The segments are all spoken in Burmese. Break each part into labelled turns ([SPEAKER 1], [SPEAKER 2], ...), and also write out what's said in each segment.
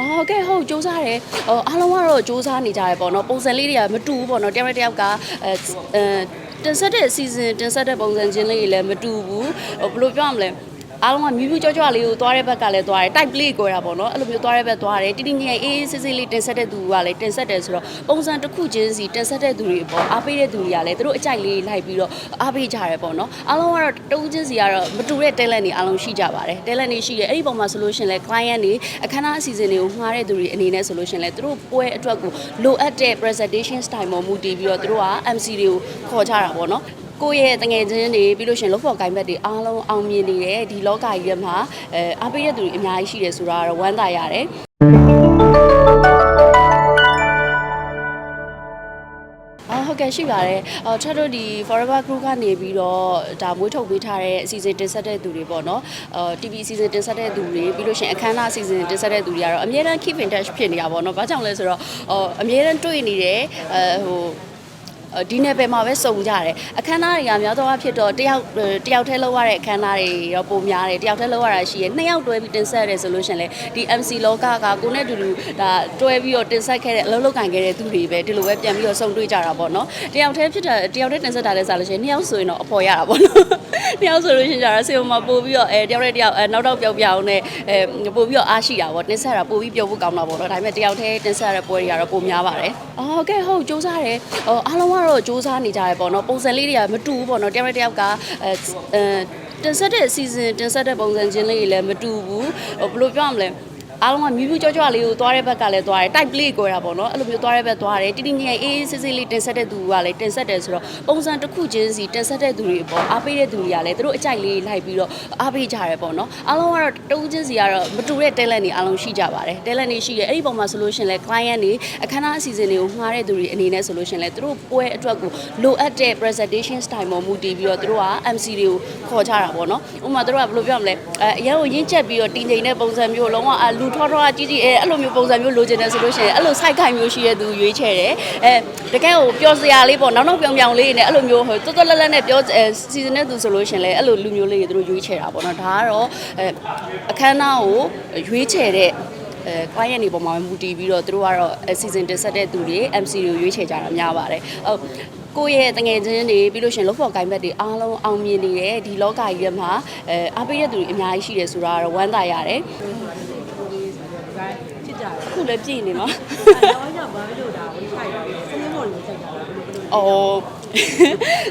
[SPEAKER 1] အော်ဟုတ်ကဲ့ဟုတ်စူးစားတယ်ဟိုအားလုံးကတော့စူးစားနေကြတယ်ပေါ့နော်ပုံစံလေးတွေကမတူဘူးပေါ့နော်တယောက်တစ်ယောက်ကအဲအဲတင်ဆက်တဲ့ season တင်ဆက်တဲ့ပုံစံချင်းလေးတွေလည်းမတူဘူးဟိုဘယ်လိုပြောရမလဲ အားလုံးကမြူးမြူးကြောကြောလေးကိုသွားတဲ့ဘက်ကလည်းသွားတယ် type လေးကိုရတာပေါ့နော်အဲ့လိုမျိုးသွားတဲ့ဘက်သွားတယ်တိတိကျကျအေးအေးဆေးဆေးလေးတင်ဆက်တဲ့သူကလည်းတင်ဆက်တယ်ဆိုတော့ပုံစံတစ်ခုချင်းစီတင်ဆက်တဲ့သူတွေပေါ့အားပေးတဲ့သူတွေကလည်းသူတို့အကြိုက်လေးလိုက်ပြီးတော့အားပေးကြတယ်ပေါ့နော်အားလုံးကတော့တုံးချင်းစီကတော့မတူတဲ့ talent တွေအားလုံးရှိကြပါတယ် talent တွေရှိတယ်အဲ့ဒီပုံမှာဆိုလို့ရှရင်လဲ client တွေအခမ်းအနားအစီအစဉ်တွေကိုငှားတဲ့သူတွေအနေနဲ့ဆိုလို့ရှရင်လဲသူတို့ပွဲအတွက်ကိုလိုအပ်တဲ့ presentation style ပေါ်မူတည်ပြီးတော့သူတို့က MC တွေကိုခေါ်ကြတာပေါ့နော် ကိုယ့်ရဲ့တငယ်ချင်းတွေပြီးလို့ရှရင်လောက်ဖို့ကိုင်ဘက်တွေအားလုံးအောင်မြင်နေတယ်ဒီလောကကြီးထဲမှာအဲအားပေးတဲ့သူတွေအများကြီးရှိတယ်ဆိုတာကတော့ဝမ်းသာရတယ်အော်ဟုတ်ကဲ့ရှိပါတယ်။အော်ထပ်တို့ဒီ Forever Group ကနေပြီးတော့ဒါမွေးထုတ်ပေးထားတဲ့အစီအစဉ်တင်ဆက်တဲ့သူတွေပေါ့နော်။အော် TV အစီအစဉ်တင်ဆက်တဲ့သူတွေပြီးလို့ရှိရင်အခမ်းအနားအစီအစဉ်တင်ဆက်တဲ့သူတွေကတော့အများအား keep in touch ဖြစ်နေတာပေါ့နော်။ဘာကြောင့်လဲဆိုတော့အော်အများအားတွေ့နေတယ်အဲဟိုအဲ့ ဒီနယ်ပယ်မှာပဲစုံကြတယ်အခမ်းအနားတွေကများသောအားဖြင့်တော့တယောက်တယောက်တည်းလောက်ရတဲ့အခမ်းအနားတွေတော့ပုံများတယ်တယောက်တည်းလောက်ရတာရှိရနှစ်ယောက်တွဲပြီးတင်ဆက်ရတယ်ဆိုလို့ရှရင်လေဒီ MC လောကကကိုနဲ့အတူတူဒါတွဲပြီးတော့တင်ဆက်ခဲ့တဲ့အလုပ်လုပ်ကင်ခဲ့တဲ့သူတွေပဲဒီလိုပဲပြန်ပြီးတော့စုံတွေ့ကြတာပေါ့နော်တယောက်တည်းဖြစ်တာတယောက်တည်းတင်ဆက်တာလဲစားလို့ရှရင်နှစ်ယောက်ဆိုရင်တော့အဖော်ရတာပေါ့နော်နှစ်ယောက်ဆိုလို့ရှရင်ကြတာဆေးုံမှာပို့ပြီးတော့အဲတယောက်တည်းတယောက်အဲနောက်တော့ပြောက်ပြောက်နဲ့အဲပို့ပြီးတော့အားရှိတာပေါ့တင်ဆက်တာပို့ပြီးပြောဖို့ကောင်းတာပေါ့နော်ဒါပေမဲ့တယောက်တည်းတင်ဆက်ရတဲ့ပွဲတွေကတော့ပိုများပါတယ်အော်ဟုတ်ကဲ့ဟုတ်စူးစားတယ်ဟိုအားလုံးကတော့စူးစားနေကြတယ်ပေါ့နော်ပုံစံလေးတွေကမတူဘူးပေါ့နော်တယောက်တစ်ယောက်ကအဲအဲတင်ဆက်တဲ့ season တင်ဆက်တဲ့ပုံစံချင်းလေးတွေလည်းမတူဘူးဟိုဘယ်လိုပြောရမလဲ အားလုံးကမြူးမြူးကြောကြောလေးကိုသွားတဲ့ဘက်ကလည်းသွားတယ် type လေးကိုရတာပေါ့နော်အဲ့လိုမျိုးသွားတဲ့ဘက်သွားတယ်တိတိကျကျအေးအေးဆေးဆေးလေးတင်ဆက်တဲ့သူကလည်းတင်ဆက်တယ်ဆိုတော့ပုံစံတစ်ခုချင်းစီတင်ဆက်တဲ့သူတွေပေါ့အားပေးတဲ့သူတွေကလည်းသူတို့အကြိုက်လေးလိုက်ပြီးတော့အားပေးကြတယ်ပေါ့နော်အားလုံးကတော့တုံးချင်းစီကတော့မတူတဲ့ talent တွေအားလုံးရှိကြပါတယ် talent တွေရှိတယ်အဲ့ဒီပုံမှာဆိုလို့ရှရင်လဲ client တွေအခမ်းအနားအစီအစဉ်တွေကိုငှားတဲ့သူတွေအနေနဲ့ဆိုလို့ရှရင်လဲသူတို့ပွဲအတွက်ကိုလိုအပ်တဲ့ presentation style ပေါ်မူတည်ပြီးတော့သူတို့က MC တွေကိုခေါ်ကြတာပေါ့နော်ဥပမာသူတို့ကဘယ်လိုပြောမလဲအဲအရင်ကရင်းချက်ပြီးတော့တင်ချိန်တဲ့ပုံစံမျိုးလုံးဝအလူထောထောကြီးကြီးအဲအဲ့လိုမျိုးပုံစံမျိုးလိုချင်တယ်ဆိုလို့ရှိရင်အဲ့လို site ခိုင်မျိုးရှိတဲ့သူရွေးချယ်တယ်အဲတကယ်ကိုပျော်စရာလေးပေါ့နောက်နောက်ပြောင်ပြောင်လေးနဲ့အဲ့လိုမျိုးဟိုတွတ်တွတ်လက်လက်နဲ့ပြောအဲစီစဉ်တဲ့သူဆိုလို့ရှိရင်လည်းအဲ့လိုလူမျိုးလေးတွေသူတို့ရွေးချယ်တာပေါ့နော်ဒါကတော့အဲအခမ်းအနားကိုရွေးချယ်တဲ့အဲ client တွေပေါ်မှာမူတည်ပြီးတော့သူတို့ကတော့ season တင်ဆက်တဲ့သူတွေ MC တွေကိုရွေးချယ်ကြတာများပါတယ်ဟုတ်ကိုယ့်ရဲ့တငယ်ချင်းတွေပြီးလို့ရှရင်လောက်ဖို့ကိုင်ဘက်တွေအားလုံးအောင်မြင်နေတယ်ဒီလောကကြီးထဲမှာအဲအားပေးတဲ့သူတွေအများကြီးရှိတယ်ဆိုတာကတော့ဝမ်းသာရတယ်
[SPEAKER 2] ဖြစ်ကြတယ်
[SPEAKER 1] အ ခုလည်းပြည်နေမှာ။
[SPEAKER 2] အဲတော့ဘာလို့ဒါဝ င်ထိုက်တာလဲ။စနေမော်လေးစိုက်တာလားဘယ်လိုဘယ်လို
[SPEAKER 1] အော်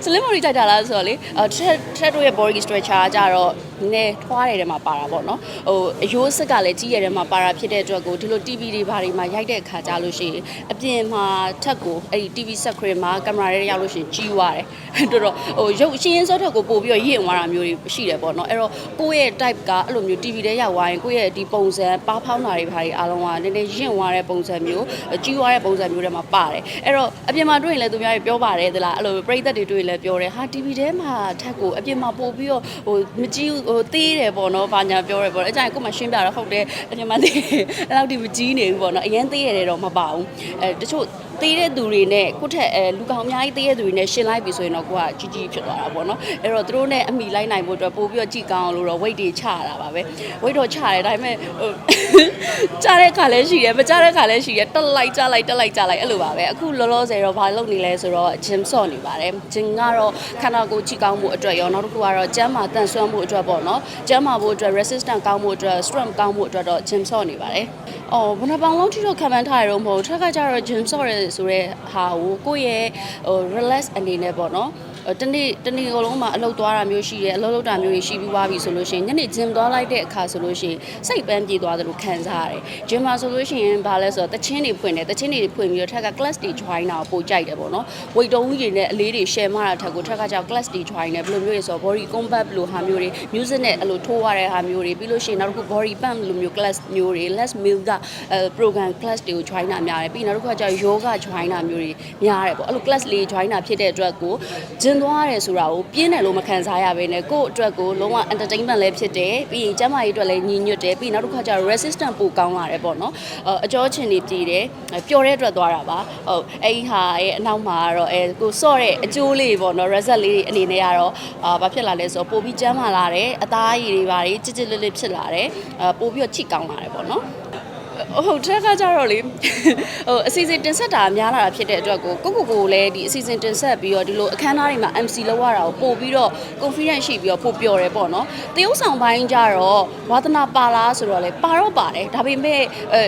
[SPEAKER 1] slim body ကြိုက်တာလားဆိုတော့လေအထက်ထက်တို့ရဲ့ body structure ကကြတော့နည်းနည်းထွားတဲ့ထဲမှာပါတာပေါ့နော်ဟိုအယိုးစက်ကလည်းကြီးရတဲ့ထဲမှာပါတာဖြစ်တဲ့အတွက်ကိုဒီလို TV တွေဘာတွေမှာရိုက်တဲ့အခါကြလို့ရှိရင်အပြင်မှာထက်ကိုအဲ့ဒီ TV set screen မှာကင်မရာတွေရောက်လို့ရှိရင်ကြီးသွားတယ်တော်တော်ဟိုရုပ်ရှင်းရင်းစောထက်ကိုပို့ပြီးတော့ရင့်သွားတာမျိုးတွေရှိတယ်ပေါ့နော်အဲ့တော့ကိုယ့်ရဲ့ type ကအဲ့လိုမျိုး TV ထဲရောက်သွားရင်ကိုယ့်ရဲ့ဒီပုံစံပါဖောင်းတာတွေဘာတွေအားလုံးကနည်းနည်းရင့်သွားတဲ့ပုံစံမျိုးကြီးသွားတဲ့ပုံစံမျိုးတွေမှာပါတယ်အဲ့တော့အပြင်မှာတွေ့ရင်လည်းသူများတွေပြောပါတယ်သလားအဲ့လိုပြိသက်တွေတွေ့ရင်လည်းပြောတယ်ဟာ TV ထဲမှာထက်ကိုအပြင်မှာပို့ပြီးတော့ဟိုမကြီးဟိုသေးတယ်ပေါ့နော်ဘာညာပြောရဲပေါ့အဲ့ကြရင်ကိုယ်မှရှင်းပြတော့ဟုတ်တယ်အပြင်မှာသေးတယ်အဲ့လောက်ဒီမကြီးနေဘူးပေါ့နော်အရင်သေးရတယ်တော့မပါဘူးအဲတချို့ သေးတဲ့သူတွေနဲ့ကိုယ့်ထက်အဲလူကောင်အများကြီးသေးတဲ့သူတွေနဲ့ရှင်းလိုက်ပြီဆိုရင်တော့ကိုကကြီးကြီးဖြစ်သွားတာပေါ့နော်အဲ့တော့သူတို့နဲ့အမိလိုက်နိုင်ဖို့အတွက်ပို့ပြီးတော့ကြည်ကောင်းအောင်လို့တော့ weight တွေချရတာပါပဲ weight တော့ချရတယ်ဒါပေမဲ့ဟိုချတဲ့ခါလည်းရှိတယ်မချတဲ့ခါလည်းရှိတယ်တက်လိုက်ချလိုက်တက်လိုက်ချလိုက်အဲ့လိုပါပဲအခုလောလောဆယ်တော့ဘာလုပ်နေလဲဆိုတော့ gym ဆော့နေပါတယ် gym ကတော့ခန္ဓာကိုယ်ကြည်ကောင်းမှုအတွက်ရောနောက်တစ်ခုကတော့ကျန်းမာတန်ဆွမ်းမှုအတွက်ပေါ့နော်ကျန်းမာဖို့အတွက် resistant ကောင်းမှုအတွက် strength ကောင်းမှုအတွက်တော့ gym ဆော့နေပါတယ်အော်ဘယ်နှပောင်လုံးထိတော့ခံမှန်းထားရတော့မဟုတ်ဘူးထက်ကကြတော့ gym ဆော့ရဲဆိုတဲ့ဟာကိုကိုယ့်ရဲ့ဟို relax အနေနဲ့ပေါ့နော် တနေ့တနေ့ကလုံးမှာအလုပ်သွားတာမျိုးရှိတယ်အလုပ်လုပ်တာမျိုးတွေရှိပြီးသွားပြီဆိုလို့ရှိရင်ညနေ gym သွားလိုက်တဲ့အခါဆိုလို့ရှိရင်စိတ်ပန်းပြေသွားတယ်လို့ခံစားရတယ် gym မှာဆိုလို့ရှိရင်ဘာလဲဆိုတော့တချင်းတွေဖွင့်တယ်တချင်းတွေဖွင့်ပြီးတော့ထက်က class တွေ join တာကိုပိုကြိုက်တယ်ပေါ့နော် weight တုံးကြီးတွေနဲ့အလေးတွေ share မတာထက်ကိုထက်ကကြောက် class တွေ join တယ်ဘယ်လိုမျိုးလဲဆိုတော့ body combat ဘယ်လိုဟာမျိုးတွေ music နဲ့အဲ့လိုထိုးရတဲ့ဟာမျိုးတွေပြီးလို့ရှိရင်နောက်တစ်ခု body pump လိုမျိုး class မျိုးတွေ less meal ကအဲ program class တွေကို join တာများတယ်ပြီးနောက်တစ်ခုကကြောက် yoga join တာမျိုးတွေများတယ်ပေါ့အဲ့လို class လေး join တာဖြစ်တဲ့အတွက်ကို gym သွားရတယ်ဆိုတာကိုပြင်းတယ်လို့မခံစားရဘဲနဲ့ကိုယ့်အတွက်ကိုလုံးဝ entertainment လည်းဖြစ်တယ်ပြီးရင်ကျန်းမာရေးအတွက်လည်းညီညွတ်တယ်ပြီးနောက်တစ်ခါကျတော့ resistant ပိုကောင်းလာတယ်ပေါ့နော်အအကျောချင်နေပြည်တယ်ပျော်တဲ့အတွက်သွားတာပါဟုတ်အဲ့ဒီဟာရဲ့အနောက်မှာကတော့အဲကိုစော့တဲ့အကျိုးလေးပေါ့နော် result လေးအနေနဲ့ကတော့အာဘာဖြစ်လာလဲဆိုတော့ပိုပြီးကျန်းမာလာတယ်အသားရည်တွေပါတွေကြစ်ကြစ်လစ်လစ်ဖြစ်လာတယ်အပိုပြီးတော့ချိကောင်းလာတယ်ပေါ့နော် ဟုတ်တက်ကကြတော့လေဟိုအစီအစဉ်တင်ဆက်တာများလာတာဖြစ်တဲ့အတွက်ကိုကိုကိုကိုလည်းဒီအစီအစဉ်တင်ဆက်ပြီးတော့ဒီလိုအခမ်းအနားတွေမှာ MC လောက်ရတာကိုပို့ပြီးတော့ confidence ရှိပြီးတော့ပို့ပြောတယ်ပေါ့နော်တရုပ်ဆောင်ပိုင်းကြတော့ဝါသနာပါလားဆိုတော့လေပါတော့ပါတယ်ဒါပေမဲ့အဲ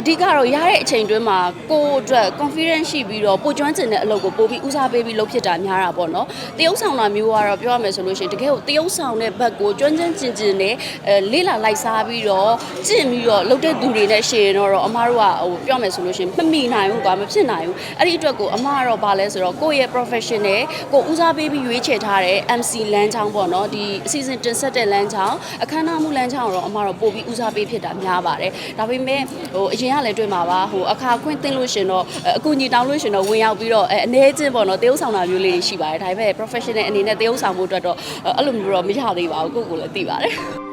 [SPEAKER 1] အဓိကတော့ရတဲ့အချိန်တွင်းမှာကိုယ့်အတွက် confidence ရှိပြီးတော့ပို့ကျွမ်းကျင်တဲ့အလုပ်ကိုပို့ပြီးဦးစားပေးပြီးလုပ်ဖြစ်တာများတာပေါ့နော်တရုပ်ဆောင်တာမျိုးကတော့ပြောရမယ်ဆိုလို့ရှိရင်တကယ်ကိုတရုပ်ဆောင်တဲ့ဘက်ကိုကျွမ်းကျင်ကျင်ကျင်နဲ့အဲလေးလာလိုက်စားပြီးတော့ကျင့်ပြီးတော့လုပ်တဲ့သူတွေနဲ့ရှေ့ရင်တော့အမားတို့ကဟိုပြောမယ်ဆိုလို့ရှိရင်မမိနိုင်ဘူးကွာမဖြစ်နိုင်ဘူးအဲ့ဒီအတွက်ကိုအမားကတော့ဗာလဲဆိုတော့ကိုယ့်ရဲ့ professional ကိုဦးစားပေးပြီးရွေးချယ်ထားတဲ့ MC လမ်းချောင်းပေါ့နော်ဒီအစီအစဉ်တင်ဆက်တဲ့လမ်းချောင်းအခမ်းအနားမှုလမ်းချောင်းတော့အမားတော့ပို့ပြီးဦးစားပေးဖြစ်တာများပါတယ်ဒါပေမဲ့ဟိုအရင်ကလည်းတွေ့မှာပါဟိုအခါခွင့်တင်လို့ရှင်တော့အကူညီတောင်းလို့ရှင်တော့ဝင်ရောက်ပြီးတော့အဲအနေချင်းပေါ့နော်တရုပ်ဆောင်တာမျိုးလေးတွေရှိပါတယ်ဒါပေမဲ့ professional အနေနဲ့တရုပ်ဆောင်မှုအတွက်တော့အဲ့လိုမျိုးတော့မရသေးပါဘူးကိုယ့်ကိုယ်လည်းသိပါတယ်